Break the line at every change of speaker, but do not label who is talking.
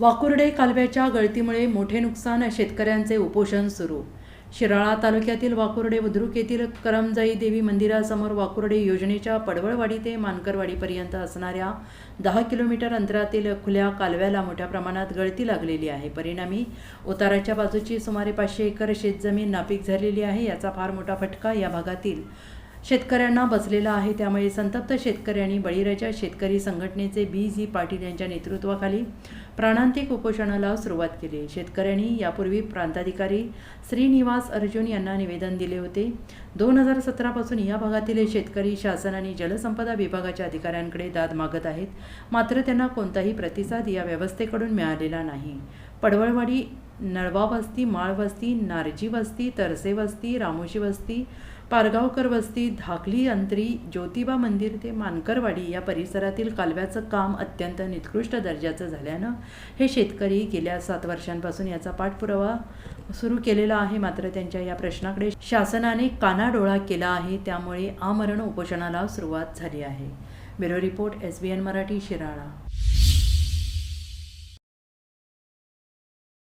वाकुर्डे कालव्याच्या गळतीमुळे मोठे नुकसान शेतकऱ्यांचे उपोषण सुरू. शिराळा तालुक्यातील वाकुर्डे बुद्रुक येथील करमजाई देवी मंदिरासमोर वाकुर्डे योजनेच्या पडवळवाडी ते मानकरवाडीपर्यंत असणाऱ्या दहा किलोमीटर अंतरातील खुल्या कालव्याला मोठ्या प्रमाणात गळती लागलेली आहे. परिणामी उताराच्या बाजूची सुमारे पाचशे एकर शेतजमीन नापीक झालेली आहे. याचा फार मोठा फटका या भागातील शेतकऱ्यांना बसलेला आहे. त्यामुळे संतप्त शेतकऱ्यांनी बळीराजा शेतकरी संघटनेचे बी जी पाटील यांच्या नेतृत्वाखाली प्राणांतिक उपोषणाला सुरुवात केली. शेतकऱ्यांनी यापूर्वी प्रांताधिकारी श्रीनिवास अर्जुन यांना निवेदन दिले होते. दोन हजार सतरापासून या भागातील शेतकरी शासन आणि जलसंपदा विभागाच्या अधिकाऱ्यांकडे दाद मागत आहेत. मात्र त्यांना कोणताही प्रतिसाद या व्यवस्थेकडून मिळालेला नाही. पडवळवाडी नळवा वस्ती माळ वस्ती नारजी वस्ती तरसे वस्ती रामोशी वस्ती पारगावकर वस्ती धाकली अंतरी ज्योतिबा मंदिर ते मानकरवाडी या परिसरातील कालव्याचं काम अत्यंत निकृष्ट दर्जाचं झाल्यानं हे शेतकरी गेल्या सात वर्षांपासून याचा पाठपुरावा सुरू केलेला आहे. मात्र त्यांच्या या प्रश्नाकडे शासनाने कानाडोळा केला आहे. त्यामुळे आमरण उपोषणाला सुरुवात झाली आहे. Bureau report S B N Marathi Shirala.